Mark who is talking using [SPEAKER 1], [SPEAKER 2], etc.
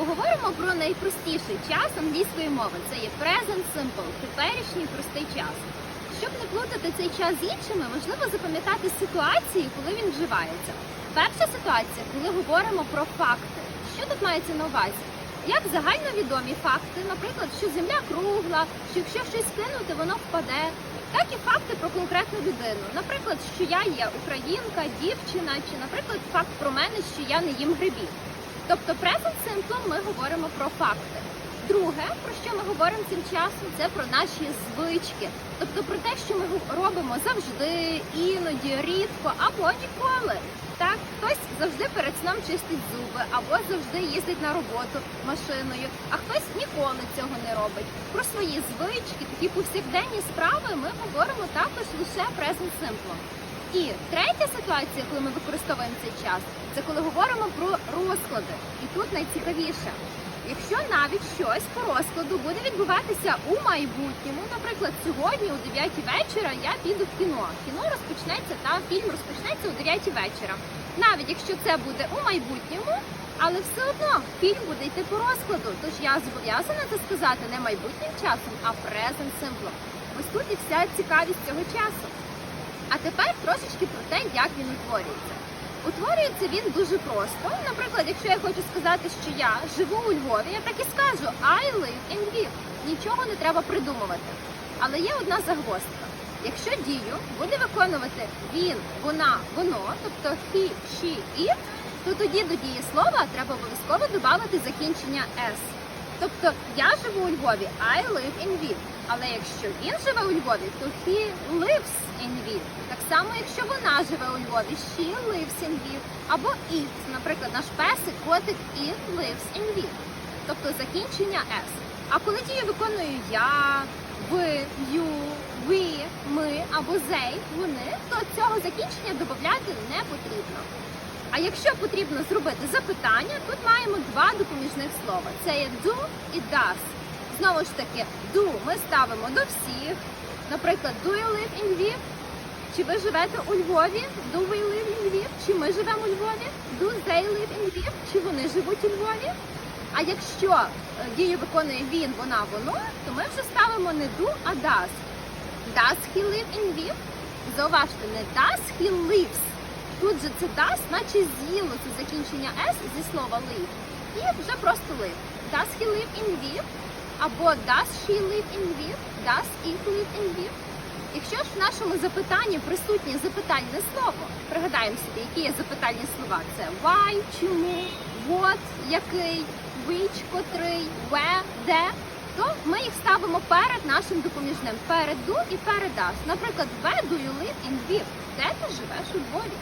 [SPEAKER 1] Поговоримо про найпростіший час англійської мови. Це є present simple, теперішній простий час. Щоб не плутати цей час з іншими, важливо запам'ятати ситуації, коли він вживається. Перша ситуація, коли говоримо про факти. Що тут мається на увазі? Як загальновідомі факти, наприклад, що земля кругла, що якщо щось кинути, воно впаде. Так і факти про конкретну людину. Наприклад, що я є українка, дівчина, чи, наприклад, факт про мене, що я не їм грибів. Тобто present simple ми говоримо про факти. Друге, про що ми говоримо цим часом, це про наші звички. Тобто про те, що ми робимо завжди, іноді, рідко або ніколи. Так, хтось завжди перед сном чистить зуби, або завжди їздить на роботу машиною, а хтось ніколи цього не робить. Про свої звички, такі повсякденні справи ми говоримо також лише present simple. І третя ситуація, коли ми використовуємо цей час, це коли говоримо про розклади. І тут найцікавіше. Якщо навіть щось по розкладу буде відбуватися у майбутньому, наприклад, сьогодні о 9 вечора я піду в кіно. Кіно розпочнеться та фільм розпочнеться о 9 вечора. Навіть якщо це буде у майбутньому, але все одно фільм буде йти по розкладу. Тож я зобов'язана це сказати не майбутнім часом, а present simple. Ось тут і вся цікавість цього часу. А тепер трошечки про те, як він утворюється. Утворюється він дуже просто. Наприклад, якщо я хочу сказати, що я живу у Львові, я так і скажу I live in Lviv. Нічого не треба придумувати. Але є одна загвоздка. Якщо дію буде виконувати він, вона, воно, тобто he, she, it, то тоді до дієслова треба обов'язково додати закінчення s. Тобто я живу у Львові, I live in Lviv. Але якщо він живе у Львові, то he lives in Lviv. Так само, якщо вона живе у Львові, she lives in Lviv. Або it, наприклад, наш песик, котик, it lives in Lviv. Тобто закінчення s. А коли дію виконую я, ви, you, ви, ми або they, вони, то цього закінчення додати не потрібно. Якщо потрібно зробити запитання, тут маємо два допоміжних слова. Це є do і does. Знову ж таки, do ми ставимо до всіх. Наприклад, do you live in Lviv? Чи ви живете у Львові? Do we live in Lviv? Чи ми живемо у Львові? Do they live in Lviv? Чи вони живуть у Львові? А якщо е, дію виконує він, вона, воно, то ми вже ставимо не do, а does. Does he live in Lviv? Зауважте, не does he lives. Тут же це does, наче з'їло це закінчення s зі слова live. І вже просто live. Does he live in Lviv? Або does she live in Lviv? Does it live in Lviv? Якщо ж в нашому запитанні присутнє запитальне слово, пригадаємо собі, які є запитальні слова. Це why, чому, what, який, which, котрий, where, де, то ми їх ставимо перед нашим допоміжним, перед do і перед does. Наприклад, where do you live in Lviv? Де ти живеш у Львові?